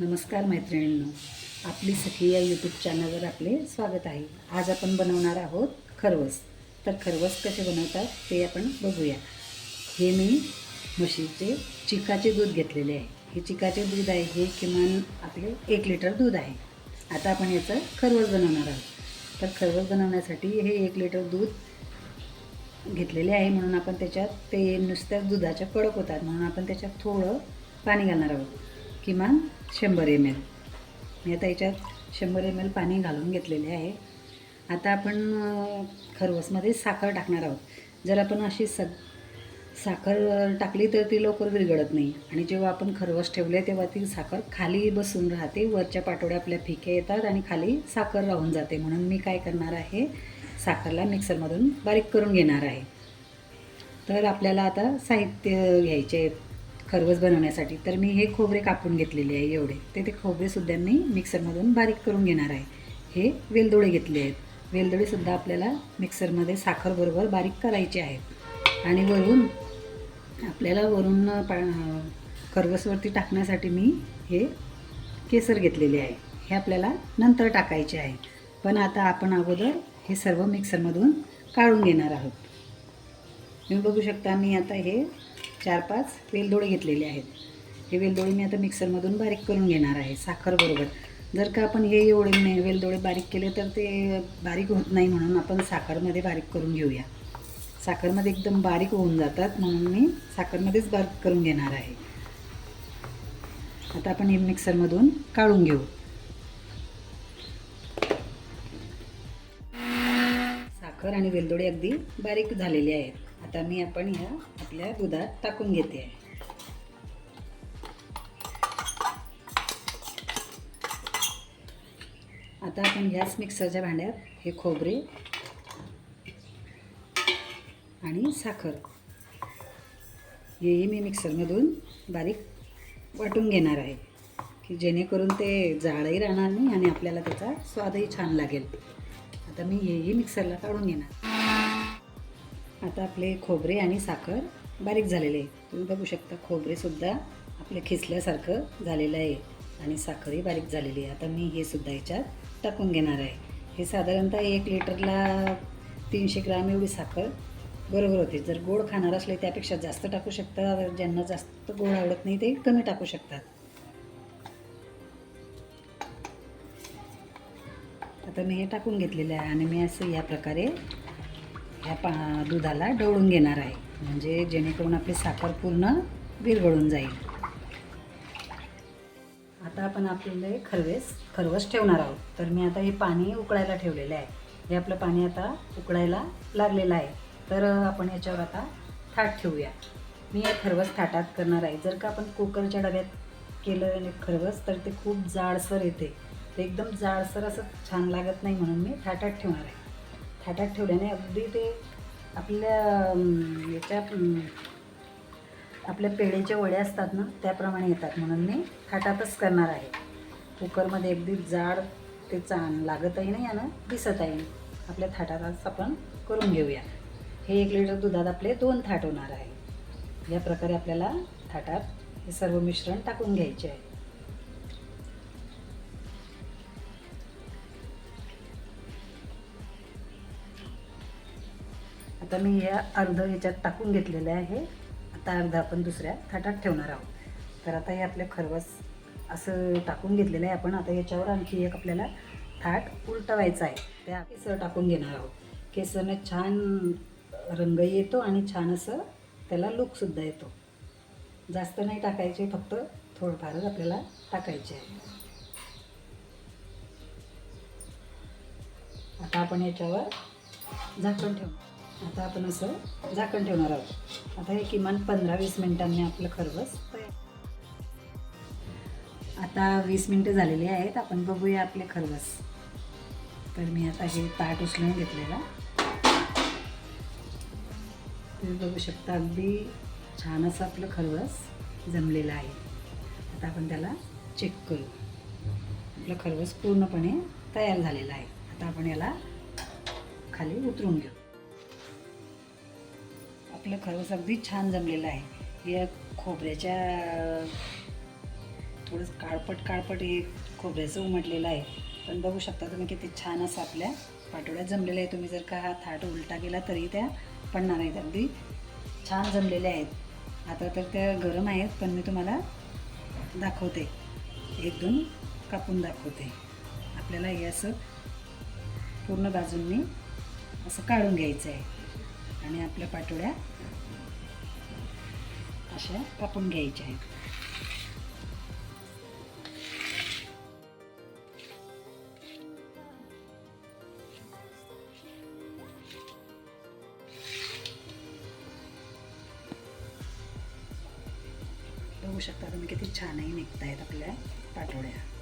नमस्कार मैत्रिणींनो आपली सखी या यूट्यूब चॅनलवर आपले स्वागत आहे. आज आपण बनवणार आहोत खरवस. तर खरवस कसे बनवतात ते आपण बघूया. हे मी म्हशीचे चिकाचे दूध घेतलेले आहे. हे चिकाचे दूध आहे हे किमान आपले एक लिटर दूध आहे. आता आपण याचं खरवस बनवणार आहोत. तर खरवस बनवण्यासाठी हे एक लिटर दूध घेतलेले आहे म्हणून आपण त्याच्यात ते नुसत्या दुधाच्या कडक होतात म्हणून आपण त्याच्यात थोडं पाणी घालणार आहोत. किमान शंभर एम एल मी आता याच्यात शंभर एम एल पाणी घालून घेतलेले आहे. आता आपण खरवसमध्ये साखर टाकणार आहोत. जर आपण अशी सग साखर टाकली तर ती लवकर विरघळत नाही. आणि जेव्हा आपण खरवस ठेवले तेव्हा ती साखर खाली बसून राहते. वरच्या पाटोड्या आपल्या फिके येतात आणि खाली साखर राहून जाते. म्हणून मी काय करणार आहे साखरला मिक्सरमधून बारीक करून घेणार आहे. तर आपल्याला आता साहित्य घ्यायचे आहे खरवस बनवण्यासाठी. तर मी हे खोबरे कापून घेतलेले आहे एवढे. ते ते खोबरेसुद्धा मी मिक्सरमधून बारीक करून घेणार आहे. हे वेलदोडे घेतले आहेत. वेलदोडेसुद्धा आपल्याला मिक्सरमध्ये साखरबरोबर बारीक करायचे आहेत. आणि वरून आपल्याला वरून पा खरवसवरती टाकण्यासाठी मी हे केसर घेतलेले आहे. हे आपल्याला नंतर टाकायचे आहे. पण आता आपण अगोदर हे सर्व मिक्सरमधून काढून घेणार आहोत. तुम्ही बघू शकता मी आता हे चार पाच वेलदोडे घेतलेले आहेत. हे वेलदोडे मी आता मिक्सरमधून बारीक करून घेणार आहे साखरबरोबर जर का आपण हे एवढे नाही वेलदोडे बारीक केले तर ते बारीक होत नाही म्हणून आपण साखरमध्ये बारीक करून घेऊया. साखरमध्ये एकदम बारीक होऊन जातात म्हणून मी साखरमध्येच बारीक करून घेणार आहे. आता आपण हे मिक्सरमधून काढून घेऊ. साखर आणि वेलदोडे अगदी बारीक झालेले आहेत. आता मी आपण ह्या आपल्या दुधात टाकून घेते. आहे आता आपण ह्याच मिक्सरच्या भांड्यात हे खोबरे आणि साखर हेही मी मिक्सरमधून बारीक वाटून घेणार आहे की जेणेकरून ते जाडही राहणार नाही आणि आपल्याला त्याचा स्वादही छान लागेल. आता मी हेही मिक्सरला काढून घेणार. आता आपले खोबरे आणि साखर बारीक झालेले आहे तुम्ही बघू शकता खोबरेसुद्धा आपले खिसल्यासारखं झालेलं आहे आणि साखरही बारीक झालेली आहे. आता मी हे सुद्धा याच्यात टाकून घेणार आहे. हे साधारणतः एक लिटरला तीनशे ग्राम एवढी साखर बरोबर होते. जर गोड खाणार असले त्यापेक्षा जास्त टाकू शकतात ज्यांना जास्त गोड आवडत नाही ते कमी टाकू शकतात. आता मी हे टाकून घेतलेलं आहे आणि मी असं या प्रकारे ह्या पा दुधाला डवळून घेणार आहे. म्हणजे जेणेकरून आपली साखर पूर्ण विरघळून जाईल. आता आपण आपले खरवेस खरवस ठेवणार आहोत. तर मी आता हे पाणी उकळायला ठेवलेलं आहे. हे आपलं पाणी आता उकळायला लागलेलं आहे. तर आपण याच्यावर आता थाट ठेवूया. मी हे खरवस थाटात करणार आहे. जर का आपण कुकरच्या डब्यात केलं खरवस तर ते खूप जाडसर येते. ते एकदम जाडसर असं छान लागत नाही म्हणून मी थाटात ठेवणार आहे. थाटात ठेवल्याने अगदी ते आपल्या याच्या आपल्या पेढेच्या वड्या असतात ना त्याप्रमाणे येतात. म्हणून मी थाटातच करणार आहे. कुकरमध्ये अगदी जाड ते चांग लागतही नाही आणि दिसतही नाही. आपल्या थाटातच आपण करून घेऊया. हे एक लिटर दुधात आपले दोन थाट होणार आहे. या प्रकारे आपल्याला थाटात हे सर्व मिश्रण टाकून घ्यायचे आहे. आता मी या अर्ध ह्याच्यात टाकून घेतलेलं आहे. आता अर्ध आपण दुसऱ्या थाटात ठेवणार आहोत. तर आता हे आपले खरवस असं टाकून घेतलेलं आहे आपण. आता याच्यावर आणखी एक आपल्याला थाट उलटवायचा आहे. त्या केसर टाकून घेणार आहोत. केसरने छान रंग येतो आणि छान असं त्याला लुकसुद्धा येतो. जास्त नाही टाकायचे फक्त थोडंफारच आपल्याला टाकायचे आहे. आता आपण याच्यावर झाकण ठेवू आता आपण असं झाकण ठेवणार आहोत. आता हे किमान पंधरा वीस मिनिटांनी आपलं खरवस तयार. आता वीस मिनटं झालेली आहेत आपण बघूया आपले खरवस. तर मी आता हे ताट उचलून घेतलेला. तुम्ही बघू शकता अगदी छान असं आपलं खरवस जमलेलं आहे. आता आपण त्याला चेक करू. आपलं खरवस पूर्णपणे तयार झालेलं आहे. आता आपण याला खाली उतरून घेऊ. आपलं खरवस अगदी छान जमलेलं आहे. या खोबऱ्याच्या थोडंसं काळपट काळपट हे खोबऱ्याचं उमटलेलं आहे. पण बघू शकता तुम्ही किती छान असं आपल्या पाटोळ्या जमलेल्या आहे. तुम्ही जर का हा थाट उलटा केला तरी त्या पडणार नाहीत अगदी छान जमलेल्या आहेत. आता तर त्या गरम आहेत पण मी तुम्हाला दाखवते. एक दोन कापून दाखवते. आपल्याला हे असं पूर्ण बाजूंनी असं काढून घ्यायचं आहे. आणि आपल्या पाटोळ्या अशा कापून घ्यायच्या आहेत. बघू शकता तुम्ही किती छानही निघत आहेत आपल्या पाटोळ्या.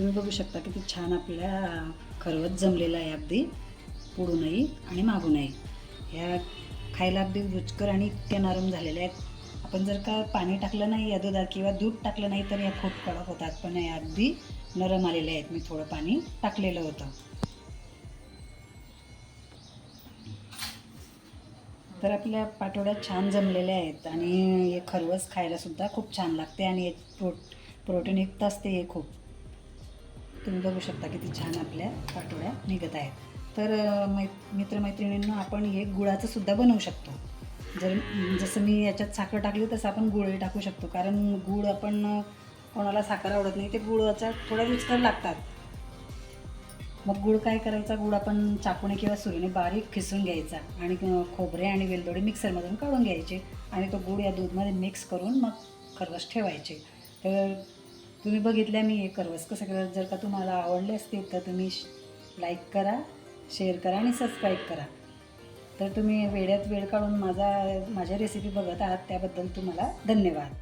तुम्ही बघू शकता किती छान आपल्या खरवत जमलेलं आहे अगदी. पुढूनही आणि मागूनही. ह्या खायला अगदी रुचकर आणि इतक्या नरम झालेल्या आहेत. आपण जर का पाणी टाकलं नाही या दुधात किंवा दूध टाकलं नाही तर या खूप कडक होतात. पण या अगदी नरम आलेल्या आहेत. मी थोडं पाणी टाकलेलं होतं. तर आपल्या पाटोड्या छान जमलेल्या आहेत आणि हे खरवस खायला सुद्धा खूप छान लागते आणि हे प्रो प्रोटीनयुक्त असते हे खूप. तुम्ही बघू शकता किती छान आपल्या पाटोळ्या निघत आहेत. तर मै मित्रमैत्रिणींना आपण हे गुळाचं सुद्धा बनवू शकतो. जर जसं मी याच्यात साखर टाकली तसं आपण गुळही टाकू शकतो. कारण गुळ आपण कोणाला साखर आवडत नाही ते गुळाचा थोडा रुचकर लागतात. मग गुळ काय करायचा? गुळ आपण चाकूने किंवा सुरीने बारीक खिसून घ्यायचा आणि खोबरे आणि वेलदोडे मिक्सरमधून काढून घ्यायचे आणि तो गुळ या दूधमध्ये मिक्स करून मग खरवस ठेवायचे. तर तुम्ही बघितल्या मी हे खरवस कसं करत जर का तुम्हाला आवडले असतील तर तुम्ही लाईक करा शेअर करा आणि सबस्क्राईब करा. तर तुम्ही वेळात वेळ काढून माझा माझ्या रेसिपी बघत आहात त्याबद्दल तुम्हाला धन्यवाद.